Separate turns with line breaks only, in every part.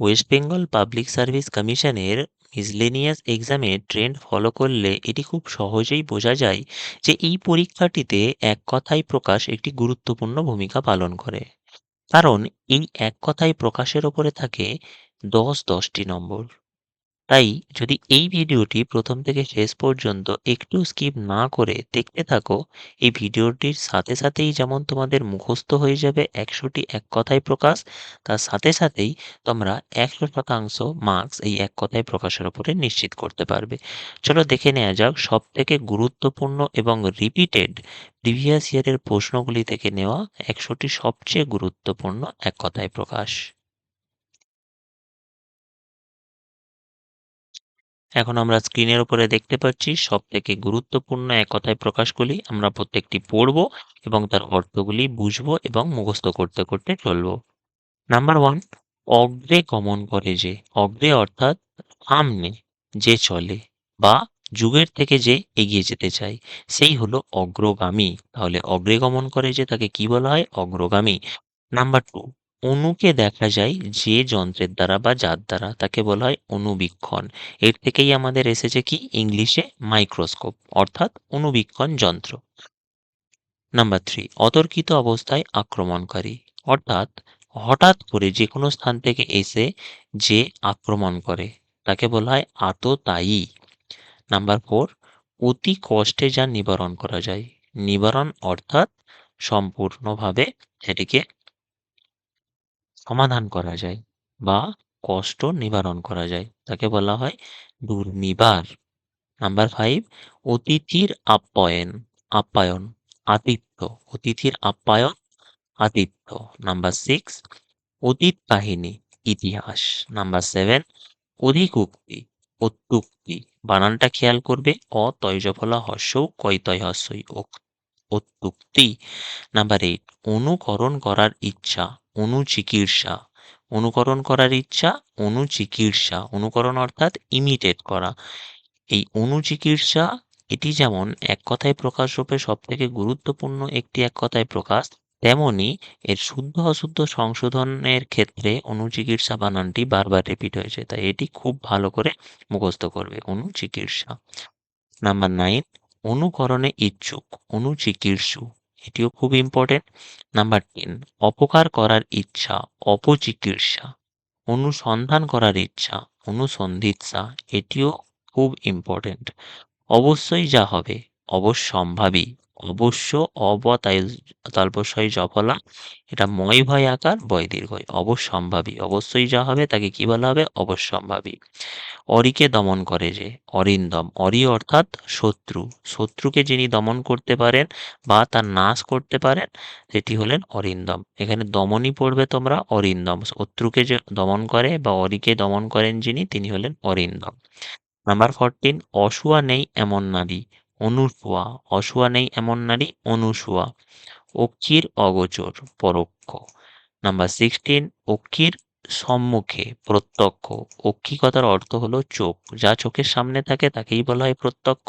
West Bengal public service কমিশনের miscellaneous এক্সামে trend follow করলে এটি খুব সহজেই বোঝা যায় যে এই পরীক্ষাটিতে এক কথায় প্রকাশ একটি গুরুত্বপূর্ণ ভূমিকা পালন করে। কারণ এই এক কথায় প্রকাশের ওপরে থাকে দশ দশটি নম্বর। তাই যদি এই ভিডিওটি প্রথম থেকে শেষ পর্যন্ত একটু স্কিপ না করে দেখতে থাকো, এই ভিডিওটির সাথে সাথেই যেমন তোমাদের মুখস্থ হয়ে যাবে একশোটি এক কথায় প্রকাশ, তার সাথে সাথেই তোমরা একশো শতাংশ মার্কস এই এক কথায় প্রকাশের উপরে নিশ্চিত করতে পারবে। চলো দেখে নেওয়া যাক সব থেকে গুরুত্বপূর্ণ এবং রিপিটেড প্রিভিয়াস ইয়ারের প্রশ্নগুলি থেকে নেওয়া একশোটি সবচেয়ে গুরুত্বপূর্ণ এক কথায় প্রকাশ। এখন আমরা স্ক্রিনের উপরে দেখতে পাচ্ছি সব থেকে গুরুত্বপূর্ণ এক কথায় প্রকাশ প্রকাশগুলি। আমরা প্রত্যেকটি পড়ব এবং তার অর্থগুলি বুঝব এবং মুখস্থ করতে করতে চলব। নাম্বার ওয়ান অগ্রে গমন করে যে, অগ্রে অর্থাৎ সামনে যে চলে বা যুগের থেকে যে এগিয়ে যেতে চায়, সেই হলো অগ্রগামী। তাহলে অগ্রে গমন করে যে, তাকে কি বলা হয়? অগ্রগামী। নাম্বার টু অণুকে দেখা যায় যে যন্ত্রের দ্বারা বা যার দ্বারা, তাকে বলা হয় অণুবীক্ষণ এর থেকেই আমাদের এসেছে কি? ইংলিশে মাইক্রোস্কোপ, অর্থাৎ অণুবীক্ষণ যন্ত্র। নাম্বার থ্রি অতর্কিত অবস্থায় আক্রমণকারী, অর্থাৎ হঠাৎ করে যে কোনো স্থান থেকে এসে যে আক্রমণ করে, তাকে বলা হয় আততায়ী। নাম্বার ফোর অতি কষ্টে যা নিবারণ করা যায়। নিবারণ অর্থাৎ সম্পূর্ণভাবে সেটিকে সমাধান করা যায় বা কষ্ট নিবারণ করা যায়। তাকে বলা হয় দুর্নিবার। নাম্বার ফাইভ অতিথির আপ্যায়ন আপ্যায়ন, আতিথ্য। অতিথির আপ্যায়ন, আতিথ্য। নাম্বার সিক্স অতীত কাহিনী, ইতিহাস। নাম্বার সেভেন অধিক উক্তি অত্যুক্তি। বানানটা খেয়াল করবে, অ, তৈজফলা হর্ষৌ কৈতয় হর্ষই অত্যুক্তি। নাম্বার এইট অনুকরণ করার ইচ্ছা। অনুচিকিৎসা। অনুকরণ করার ইচ্ছা, অনুচিকিৎসা। অনুকরণ অর্থাৎ ইমিটেট করা। এই অনুচিকিৎসা, এটি যেমন এক কথায় প্রকাশ রূপে সব থেকে গুরুত্বপূর্ণ একটি এক কথায় প্রকাশ, তেমনি এর শুদ্ধ অশুদ্ধ সংশোধনের ক্ষেত্রে অনুচিকিৎসা বানানটি বারবার রিপিট হয়েছে। তাই এটি খুব ভালো করে মুখস্থ করবে। অনুচিকিৎসা। নাম্বার নাইন অনুকরণে ইচ্ছুক। অনুচিকিৎসু। এটিও খুব ইম্পর্টেন্ট নাম্বার টেন অপকার করার ইচ্ছা, অপচিকিৎসা, অনুসন্ধান করার ইচ্ছা, অনুসন্ধিৎসা, এটিও খুব ইম্পর্টেন্ট অবশ্যই যা হবে, অবশ্যম্ভাবী। অবশ্য অব তালবস্যই জফলা এটা ময় ভয় আকার, বয় দীর্ঘয় অবশ্যম্ভাবী। অবশ্যই যা হবে তাকে কি বলা হবে? অবশ্যম্ভাবী। অরিকে দমন করে যে, অরিন্দম। অরি অর্থাৎ শত্রু। শত্রুকে যিনি দমন করতে পারেন বা তার নাশ করতে পারেন, সেটি হলেন অরিন্দম। এখানে দমনই পড়বে তোমরা অরিন্দম। শত্রুকে যে দমন করে বা অরিকে দমন করেন যিনি, তিনি হলেন অরিন্দম। নাম্বার ফোরটিন অসুয়া নেই এমন নারী। অনুসুয়া অসোয়া নেই এমন নারী অনুসোয়া অক্ষির অগোচর, পরোক্ষ। নাম্বার সিক্সটিন অক্ষির সম্মুখে, প্রত্যক্ষ। অক্ষিকতার অর্থ হলো চোখ। যা চোখের সামনে থাকে, তাকেই বলা হয় প্রত্যক্ষ।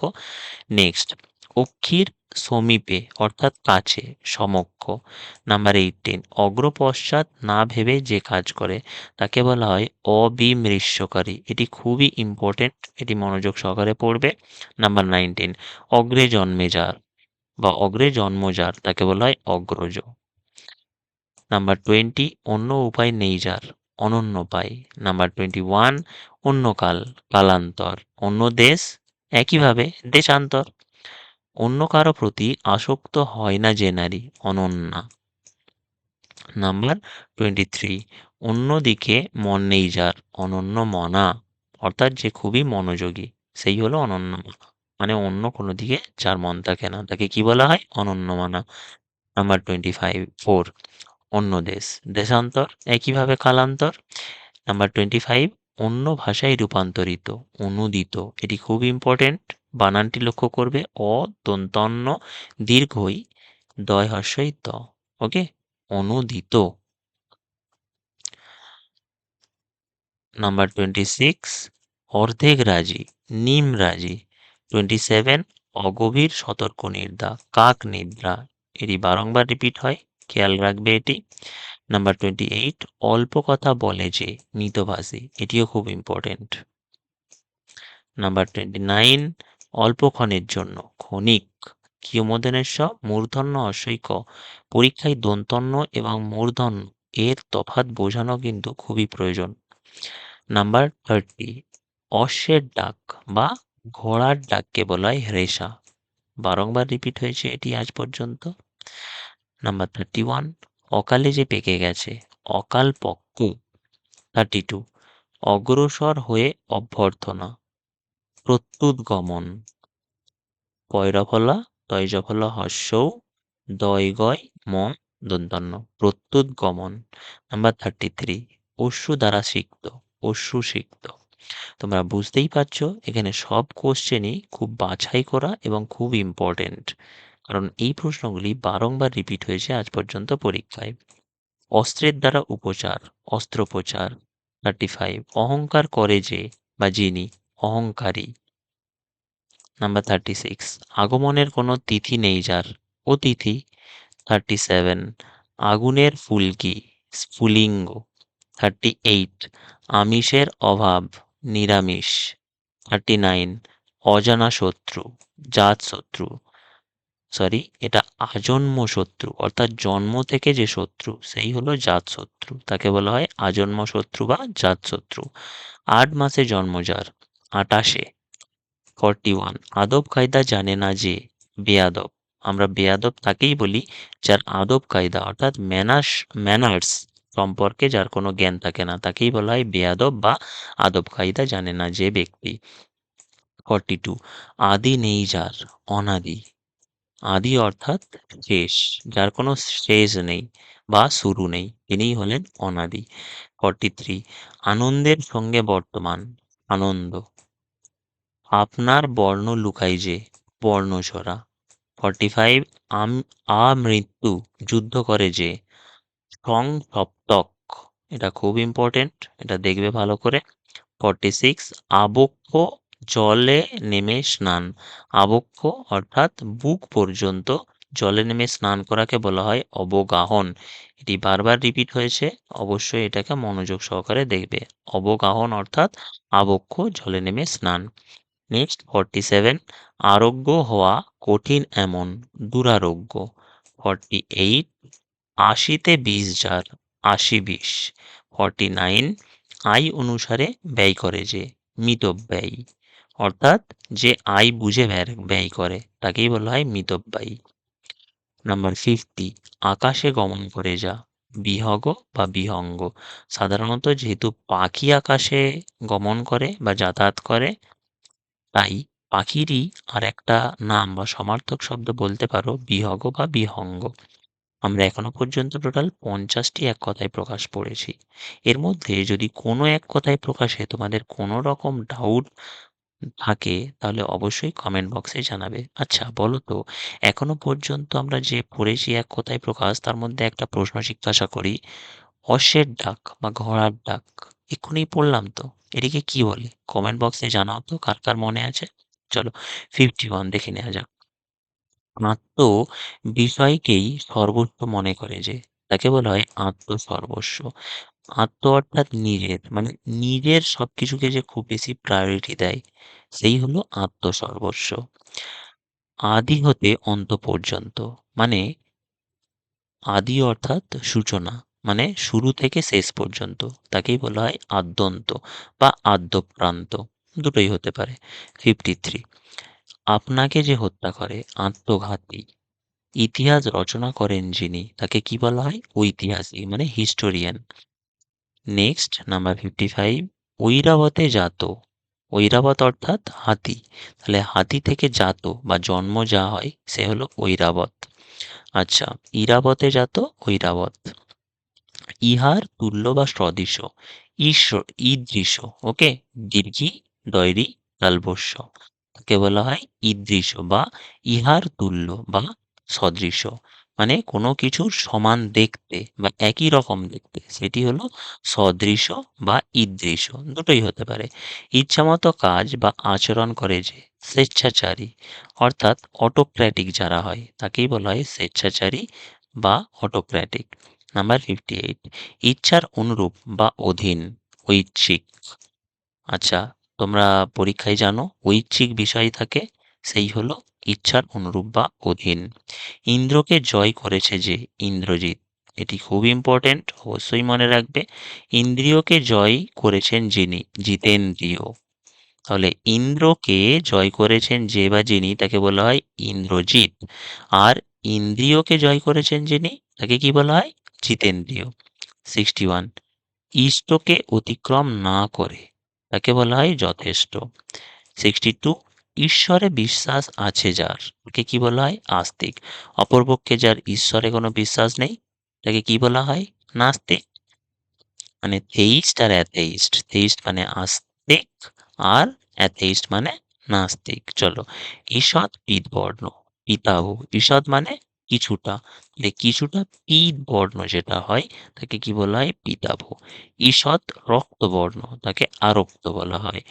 নেক্সট অক্ষির সমীপে, অর্থাৎ কাছে সমক্ষ নাম্বার এইটিন অগ্রপশ্চাৎ না ভেবে যে কাজ করে, তাকে বলা হয় অবিমৃষ্যকারী এটি খুবই ইম্পর্টেন্ট এটি মনোযোগ সহকারে পড়বে। নাম্বার নাইনটিন অগ্রে জন্মে যার বা অগ্রে জন্ম যার, তাকে বলা হয় অগ্রজ। নাম্বার টোয়েন্টি অন্য উপায় নেই যার, অনন্য পায় নাম্বার টোয়েন্টি ওয়ান অন্য কাল, কালান্তর। অন্য দেশ, একইভাবে দেশান্তর। অন্য কারও প্রতি আসক্ত হয় না যে নারী, অনন্যা। নাম্বার টোয়েন্টি থ্রি অন্যদিকে মন নেই যার, অনন্য মনা, অর্থাৎ যে খুবই মনোযোগী, সেই হলো অনন্য মনা। মানে অন্য কোনো দিকে যার মন থাকে না, তাকে কি বলা হয়? অনন্য মনা। নাম্বার টোয়েন্টি ফাইভ ফোর, অন্য দেশ। দেশান্তর, একইভাবে কালান্তর। নাম্বার টোয়েন্টি ফাইভ অন্য ভাষায় রূপান্তরিত, অনুদিত। এটি খুব ইম্পর্টেন্ট বানানটি লক্ষ্য করবে। অ দন্তন্য দীর্ঘই দয় হর্ষই ত ওকে? অনুদিত। নাম্বার টোয়েন্টি সিক্স অর্ধেক রাজি, নিম রাজি। টোয়েন্টি সেভেন অগভীর সতর্ক নির্দা কাক নিদ্রা এটি বারংবার রিপিট হয়, খেয়াল রাখবে এটি। নাম্বার টোয়েন্টি এইট অল্প কথা বলে যে মিতভাষী, এটিও খুব ইম্পর্টেন্ট নাম্বার টোয়েন্টি নাইন অল্পক্ষণের জন্য। ক্ষণিক কিয়মোদনের স মূর্ধন্য অসৈক পরীক্ষায় দন্তন্য এবং মূর্ধন্য এর তফাত বোঝানো কিন্তু খুবই প্রয়োজন। নাম্বার থার্টি অশ্বের ডাক বা ঘোড়ার ডাককে বলা হয় বারংবার রিপিট হয়েছে এটি আজ পর্যন্ত। নাম্বার থার্টি ওয়ান অকালে যে পেকে গেছে, অকাল পক্ষ থার্টি টু অগ্রসর হয়ে অভ্যর্থনা। প্রত্যুৎ গমন পয়রফলা তৈজফলা হর্ষৌ, দয় গয় ম দন্তন্য। প্রত্যুৎ গমন নাম্বার থার্টি থ্রি অশ্রু দ্বারা সিক্ত, অশ্রু সিক্ত। তোমরা বুঝতেই পারছ, এখানে সব কোশ্চেনই খুব বাছাই করা এবং খুব ইম্পর্টেন্ট কারণ এই প্রশ্নগুলি বারংবার রিপিট হয়েছে আজ পর্যন্ত পরীক্ষায়। অস্ত্রের দ্বারা উপচার, অস্ত্রোপচার থার্টি ফাইভ অহংকার করে যে বা যিনি অহংকারী। নাম্বার থার্টি সিক্স আগমনের কোনো তিথি নেই যার। অতিথি থার্টি সেভেন আগুনের ফুলকি, স্ফুলিঙ্গ থার্টি এইট আমিষের অভাব, নিরামিষ থার্টি নাইন অজানা শত্রু, জাত শত্রু। সরি এটা আজন্ম শত্রু, অর্থাৎ জন্ম থেকে যে শত্রু, সেই হলো জাত শত্রু। তাকে বলা হয় আজন্ম শত্রু বা জাত শত্রু। আট মাসে জন্ম যার। আটাশে। Forty one. আদব কায়দা জানে না যে বেয়াদব। আমরা বেয়াদব তাকেই বলি যার আদব কায়দা অর্থাৎ ম্যানার্স ম্যানার্স সম্পর্কে যার কোনো জ্ঞান থাকে না, তাকেই বলা হয় বেয়াদব বা আদব কায়দা জানে না যে ব্যক্তি। Forty two. আদি নেই যার, অনাদি। আদি অর্থাৎ শেষ, যার কোনো শেষ নেই বা শুরু নেই, তিনিই হলেন অনাদি। Forty three. আনন্দের সঙ্গে বর্তমান, আনন্দ। আপনার বর্ণ লুকাই যে বর্ণছড়া ফর্টি ফাইভ আমৃত্যু যুদ্ধ করে যে সং সপ্তক এটা খুব ইম্পর্টেন্ট এটা দেখবে ভালো করে। ফর্টি সিক্স, আবক্ষ জলে নেমে স্নান। আবক্ষ অর্থাৎ বুক পর্যন্ত জলে নেমে স্নান করাকে বলা হয় অবগাহন। এটি বারবার রিপিট হয়েছে, অবশ্যই এটাকে মনোযোগ সহকারে দেখবে। অবগাহন অর্থাৎ আবক্ষ জলে নেমে স্নান। নেক্সট ফর্টি সেভেন আরোগ্য হওয়া কঠিন এমন দুরারোগ্য ফর্টি এইট আশিতে বিশ যার আশি বিশ ফর্টি নাইন আয় অনুসারে ব্যয় করে যে মিতব্যয়ী অর্থাৎ যে আয় বুঝে ব্যয় করে তাকেই বলা হয় মিতব্যয়ী নাম্বার ফিফটি আকাশে গমন করে যা বিহগ বা বিহঙ্গ সাধারণত যেহেতু পাখি আকাশে গমন করে বা যাতায়াত করে তাই পাখিরই আর একটা নাম বা সমার্থক শব্দ বলতে পারো, বিহগ বা বিহঙ্গ। আমরা এখনও পর্যন্ত টোটাল পঞ্চাশটি এক কথায় প্রকাশ পড়েছি এর মধ্যে যদি কোনো এক কথায় প্রকাশে তোমাদের কোনো রকম ডাউট থাকে, তাহলে অবশ্যই কমেন্ট বক্সে জানাবে। আচ্ছা বলো তো, এখনও পর্যন্ত আমরা যে পড়েছি এক কথায় প্রকাশ, তার মধ্যে একটা প্রশ্ন জিজ্ঞাসা করি অশ্বের ডাক বা ঘোড়ার ডাক। এক্ষুনি পড়লাম তো। এটিকে কি বলে? কমেন্ট বক্সে জানাও তো, কার কার মনে আছে? চলো ফিফটি ওয়ান দেখে নেওয়া যাক। আত্ম বিষয়কেই সর্বস্ব মনে করে যে, তাকে বলা হয় আত্মসর্বস্ব আত্ম অর্থাৎ নিজের মানে নিজের সবকিছুকে যে খুব বেশি প্রায়োরিটি দেয়, সেই হলো আত্মসর্বস্ব আদি হতে অন্ত পর্যন্ত মানে আদি অর্থাৎ সূচনা। মানে শুরু থেকে শেষ পর্যন্ত তাকেই বলা হয় আদ্যন্ত বা আদ্যপ্রান্ত। দুটোই হতে পারে। ফিফটি থ্রি আপনাকে যে হত্যা করে, আত্মঘাতী, ইতিহাস রচনা করেন যিনি, তাকে কি বলা হয়? ঐতিহাসিক মানে historian next number fifty five ঐরাবতে জাত ঐরাবত অর্থাৎ হাতি। তাহলে হাতি থেকে জাত বা জন্ম যা হয়, সে হলো ঐরাবত। আচ্ছা ইরাবতে জাত ঐরাবত। ইহার তুল্য বা সদৃশ ঈশ্বর ঈদৃশ ওকে দীর্ঘি, দৈরি তালবস্য তাকে বলা হয় ঈদৃশ বা ইহার তুল্য বা সদৃশ মানে কোনো কিছুর সমান দেখতে বা একই রকম দেখতে, সেটি হলো সদৃশ বা ঈদৃশ দুটোই হতে পারে। ইচ্ছামতো কাজ বা আচরণ করে যে স্বেচ্ছাচারী, অর্থাৎ অটোক্র্যাটিক যারা হয়, তাকেই বলা হয় স্বেচ্ছাচারী বা অটোক্র্যাটিক নাম্বার ফিফটি এইট ইচ্ছার অনুরূপ বা অধীন, ঐচ্ছিক। আচ্ছা তোমরা পরীক্ষায় জানো, ঐচ্ছিক বিষয় থাকে, সেই হলো ইচ্ছার অনুরূপ বা অধীন। ইন্দ্রকে জয় করেছে যে ইন্দ্রজিৎ, এটি খুব ইম্পর্টেন্ট অবশ্যই মনে রাখবে। ইন্দ্রিয়কে জয় করেছেন যিনি, জিতেন্দ্রিয়। তাহলে ইন্দ্রকে জয় করেছেন যে বা যিনি, তাকে বলা হয় ইন্দ্রজিৎ। আর ইন্দ্রিয়কে জয় করেছেন যিনি, তাকে কি বলা হয়? জিতেন্দ্রিয় সিক্সটি ওয়ান ইষ্টকে অতিক্রম না করে, তাকে বলা হয় যথেষ্ট। সিক্সটি টু ঈশ্বরে বিশ্বাস আছে যার, তাকে কি বলা হয়? আস্তিক। অপরপক্ষে যার ঈশ্বরে কোনো বিশ্বাস নেই, তাকে কি বলা হয়? নাস্তিক। মানে থেইস্ট আর অ্যাথেইস্ট থেইস্ট মানে আস্তিক আর অ্যাথেইস্ট মানে নাস্তিক। চলো, ঈষৎ পিত বর্ণ পিতাহ ঈষৎ মানে কিছুটা যে কিছুটা পিত বর্ণ যেটা হয়, তাকে কি বলা হয়? পিতাভ। ঈষৎ রক্তবর্ণ তাকে আরক্ত বলা হয়।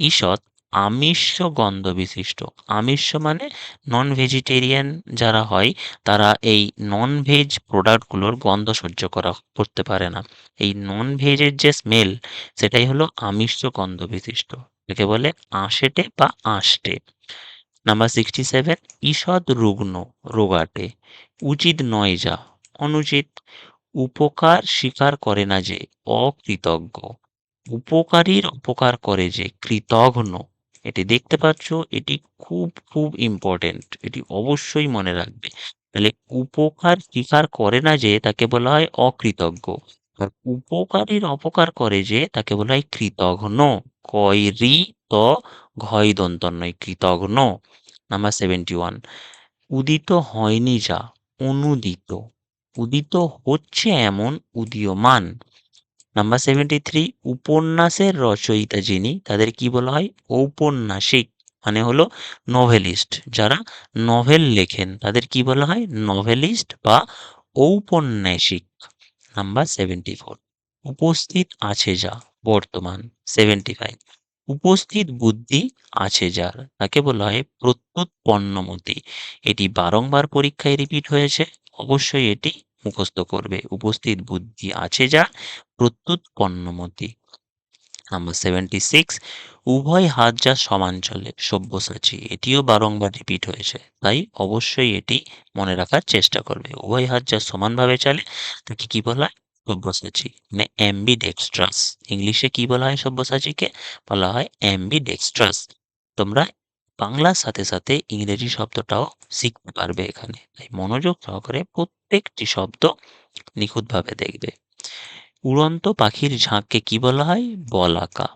ঈষৎ আমিষ গন্ধ বিশিষ্ট। আমিষ মানে নন ভেজিটেরিয়ান যারা হয়, তারা এই নন ভেজ প্রোডাক্টগুলোর গন্ধ সহ্য করা, করতে পারে না। এই নন ভেজের যে স্মেল সেটাই হলো আমিষ গন্ধ বিশিষ্ট। একে বলে আঁশেটে বা আঁশটে। নাম্বার সিক্সটি সেভেন ঈষৎ রুগ্ন রোগাটে উচিত নয় যা অনুচিত উপকার স্বীকার করে না যে অকৃতজ্ঞ। উপকারীর উপকার করে যে কৃতঘ্ন। এটি দেখতে পাচ্ছ, এটি খুব খুব ইম্পর্টেন্ট এটি অবশ্যই মনে রাখবে। তাহলে উপকার স্বীকার করে না যে তাকে বলা হয় অকৃতজ্ঞ। আর উপকারীর অপকার করে যে তাকে বলা হয় কৃতঘ্ন। কয়রি ঘয় দন্তন্নয় কৃতঘ্ন। নাম্বার সেভেন্টি ওয়ান উদিত হয়নি যা, অনুদিত। উদিত হচ্ছে এমন উদীয়মান। নাম্বার সেভেন্টি থ্রি উপন্যাসের রচয়িতা যিনি, তাদের কি বলা হয়? ঔপন্যাসিক মানে হলো নভেলিস্ট যারা নভেল লেখেন, তাদের কি বলা হয়? নভেলিস্ট বা ঔপন্যাসিক। নাম্বার সেভেন্টি ফোর উপস্থিত আছে যা, বর্তমান। সেভেন্টি ফাইভ উপস্থিত বুদ্ধি আছে যার। তাকে বলা হয় প্রত্যুৎ পণ্যমতি এটি বারংবার পরীক্ষায় রিপিট হয়েছে, অবশ্যই এটি মুখস্থ করবে। উপস্থিত বুদ্ধি আছে যা প্রত্যুৎ পণ্যমতি নাম্বার সেভেন্টি সিক্স উভয় হাত যা সমান চলে, সব্যসাচী। এটিও বারংবার রিপিট হয়েছে, তাই অবশ্যই এটি মনে রাখার চেষ্টা করবে। উভয় হাত যা সমানভাবে চলে, তাকে কি বলা হয়? সব্যসাচী মানে অ্যাম্বি ডেক্সট্রাস ইংলিশে কি বলা হয় সব্যসাচীকে? বলা হয় অ্যাম্বি ডেক্সট্রাস তোমরা বাংলার সাথে সাথে ইংরেজি শব্দটাও শিখতে পারবে এখানে। তাই মনোযোগ সহকারে প্রত্যেকটি শব্দ নিখুঁতভাবে দেখবে। উড়ন্ত পাখির ঝাঁককে কি বলা হয়? বলাকা।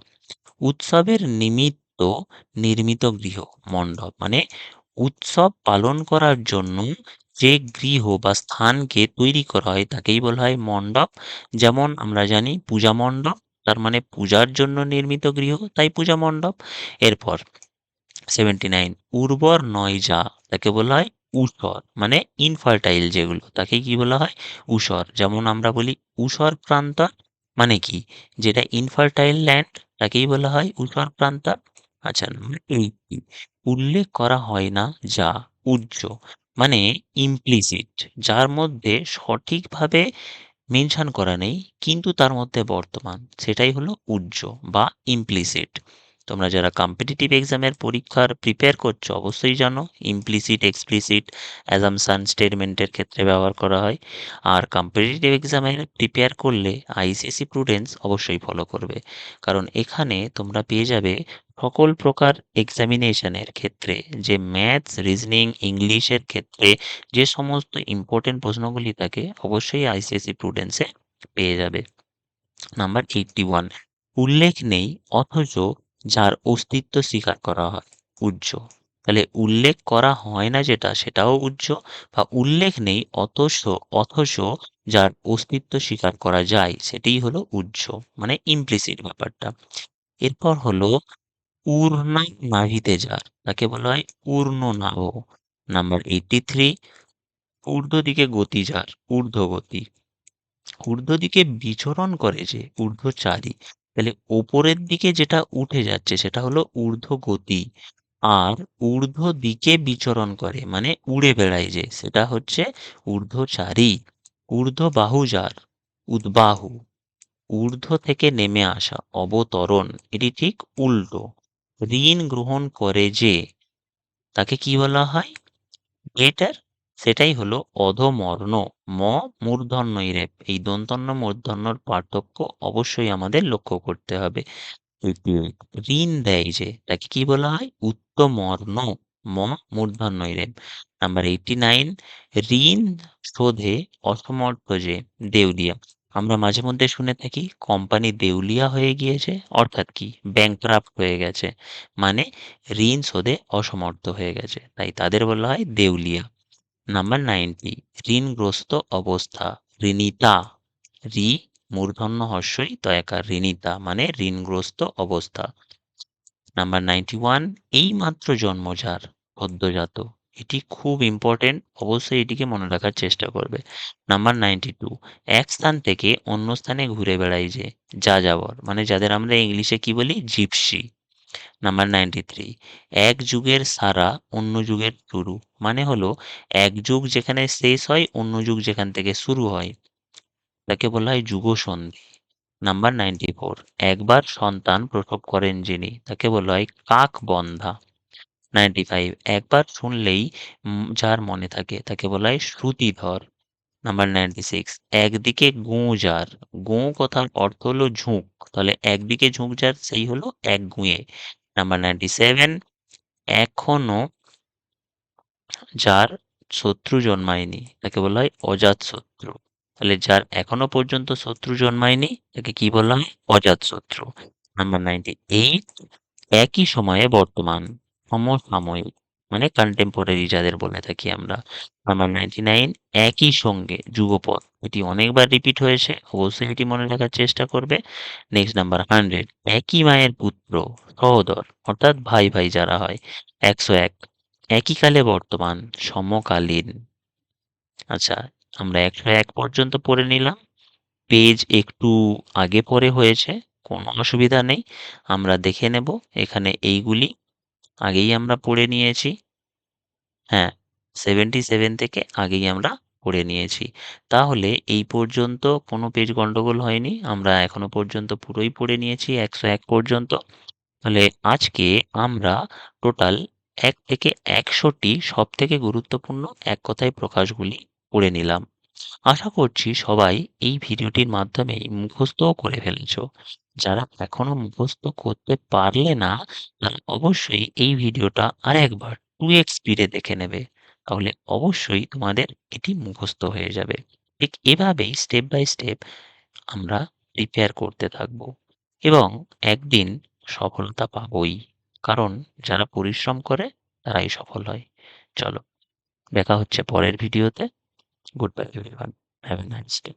উৎসবের নিমিত্ত নির্মিত গৃহ, মণ্ডপ মানে উৎসব পালন করার জন্য যে গৃহ বা স্থানকে তৈরি করা হয় তাকেই বলা হয় মণ্ডপ। যেমন আমরা জানি পূজা মণ্ডপ, তার মানে পূজার জন্য নির্মিত গৃহ, তাই পূজা মণ্ডপ। এরপর সেভেন্টি নাইন উর্বর নয় যা তাকে বলা হয় ঊষর মানে ইনফার্টাইল যেগুলো, তাকে কি বলা হয়? ঊষর যেমন আমরা বলি ঊষর প্রান্তর মানে কি? যেটা ইনফার্টাইল ল্যান্ড তাকেই বলা হয় ঊষর প্রান্তর আচ্ছা এইটি উল্লেখ করা হয় না যা উজ্জ মানে ইমপ্লিসিট যার মধ্যে সঠিকভাবে মেনশন করা নেই, কিন্তু তার মধ্যে বর্তমান, সেটাই হলো উজ্জ বা ইমপ্লিসিট তোমরা যারা কম্পিটিটিভ এক্সামের পরীক্ষার প্রিপেয়ার করছ, অবশ্যই জানো ইমপ্লিসিট এক্সপ্লিসিট অ্যাজামশান স্টেটমেন্টের ক্ষেত্রে ব্যবহার করা হয়। আর কম্পিটিটিভ এক্সামের প্রিপেয়ার করলে আইসিএসি প্রুডেন্স অবশ্যই ফলো করবে। কারণ এখানে তোমরা পেয়ে যাবে সকল প্রকার এক্সামিনেশনের ক্ষেত্রে, যে ম্যাথস রিজনিং ইংলিশের ক্ষেত্রে যে সমস্ত ইম্পর্টেন্ট প্রশ্নগুলি থাকে, অবশ্যই আইসিএসি প্রুডেন্সে পেয়ে যাবে। নাম্বার এইটটি ওয়ান উল্লেখ নেই, অথচ যার অস্তিত্ব স্বীকার করা হয় উজ্জ তাহলে উল্লেখ করা হয় না যেটা, সেটাও উজ্জ বা উল্লেখ নেই অথচ অথচ যার অস্তিত্ব স্বীকার করা যায় সেটাই হলো উজ্জ মানে ইমপ্লিসিট ব্যাপারটা। এরপর হলো পূর্ণ নাভিতে যার, তাকে বলা হয় পূর্ণ নাভ। নাম্বার এইটটি থ্রি ঊর্ধ্ব দিকে গতি যার ঊর্ধ্ব গতি ঊর্ধ্ব দিকে বিচরণ করে যে, ঊর্ধ্বচারী তাহলে ওপরের দিকে যেটা উঠে যাচ্ছে সেটা হলো ঊর্ধ্ব গতি। আর ঊর্ধ্ব দিকে বিচরণ করে মানে উড়ে বেড়ায় যে, সেটা হচ্ছে ঊর্ধ্বচারী, ঊর্ধ্ব বাহু যার উদ্বাহু, ঊর্ধ্ব থেকে নেমে আসা, অবতরণ, এটি ঠিক উল্টো। ঋণ গ্রহণ করে যে, তাকে কি বলা হয়? এটার সেটাই হলো অধমর্ণ, ম মূর্ধন্য রেপ এই দন্তন্য মূর্ধন্যর পার্থক্য অবশ্যই আমাদের লক্ষ্য করতে হবে। ঋণ দেয় যে তাকে কি বলা হয়? উত্তমর্ণ, ম মূর্ধন্য রেপ নাম্বার এইটি নাইন ঋণ শোধে অসমর্থ যে, দেউলিয়া। আমরা মাঝে মধ্যে শুনে থাকি কোম্পানি দেউলিয়া হয়ে গিয়েছে, অর্থাৎ কি? ব্যাংক্রাফ্ট হয়ে গেছে। মানে ঋণ শোধে অসমর্থ হয়ে গেছে। তাই তাদের বলা হয় দেউলিয়া। নাম্বার নাইনটি ঋণগ্রস্ত অবস্থা, ঋণিতা ঋ মূর্ধন্য হর্ষই তয়াকার ঋণিতা মানে ঋণগ্রস্ত অবস্থা। নাম্বার নাইনটি ওয়ান এই মাত্র জন্মজার সদ্যজাত এটি খুব ইম্পর্টেন্ট অবশ্যই এটিকে মনে রাখার চেষ্টা করবে। নাম্বার নাইনটি টু এক স্থান থেকে অন্য স্থানে ঘুরে বেড়াই যে যা যাবর মানে যাদের আমরা ইংলিশে কি বলি? জিপসি। নাম্বার নাইনটি থ্রি এক যুগের সারা অন্য যুগের শুরু মানে হলো এক যুগ যেখানে শেষ হয়, অন্য যুগ যেখান থেকে শুরু হয়। তাকে বলা হয় যুগ সন্ধি নাম্বার নাইনটি ফোর একবার সন্তান প্রসব করেন যিনি, তাকে বলা হয় কাক বন্ধা নাইনটি ফাইভ একবার শুনলেই যার মনে থাকে, তাকে বলা হয় শ্রুতিধর। নাম্বার নাইনটি সিক্স একদিকে গুঁ যার, গুঁ কথার অর্থ হলো ঝুঁক, তাহলে একদিকে ঝুঁক যার, সেই হলো এক গুঁয়ে। নাম্বার নাইনটি সেভেন এখনও যার শত্রু জন্মায়নি, তাকে বলা হয় অজাত শত্রু। তাহলে যার এখনও পর্যন্ত শত্রু জন্মায়নি, তাকে কি বলা হয়? অজাত শত্রু। নাম্বার নাইনটি এইট একই সময়ে বর্তমান সমসাময়িক মানে কন্টেম্পোরারি যাদের বলে থাকি আমরা নাম্বার নাইনটি নাইন একই সঙ্গে যুগপথ এটি অনেকবার রিপিট হয়েছে অবশ্যই এটি মনে রাখার চেষ্টা করবে। নেক্সট নাম্বার হান্ড্রেড একই মায়ের পুত্র, সহোদর, অর্থাৎ ভাই ভাই যারা হয়, একশো এক। একই কালে বর্তমান, সমকালীন। আচ্ছা আমরা একশো এক পর্যন্ত পড়ে নিলাম। পেজ একটু আগে পরে হয়েছে, কোনো অসুবিধা নেই। আমরা দেখে নেব, এখানে এইগুলি আগেই আমরা পড়ে নিয়েছি। হ্যাঁ সেভেন্টি সেভেন থেকে আগেই আমরা করে নিয়েছি। তাহলে এই পর্যন্ত কোনো পেজ গন্ডগোল হয়নি, আমরা এখনও পর্যন্ত পুরোই পড়ে নিয়েছি, একশো এক পর্যন্ত। তাহলে আজকে আমরা টোটাল এক থেকে একশোটি সব থেকে গুরুত্বপূর্ণ এক কথায় প্রকাশগুলি পড়ে নিলাম। আশা করছি সবাই এই ভিডিওটির মাধ্যমে মুখস্থও করে ফেলেছো। যারা এখনও মুখস্থ করতে পারলে না, তারা অবশ্যই এই ভিডিওটা আর একবার টু এক্স স্পিডে দেখে নেবে, তাহলে অবশ্যই তোমাদের এটি মুখস্থ হয়ে যাবে। ঠিক এভাবেই স্টেপ বাই স্টেপ আমরা প্রিপেয়ার করতে থাকব এবং একদিন সফলতা পাবোই, কারণ যারা পরিশ্রম করে তারাই সফল হয়। চলো, দেখা হচ্ছে পরের ভিডিওতে good bye everyone have a nice day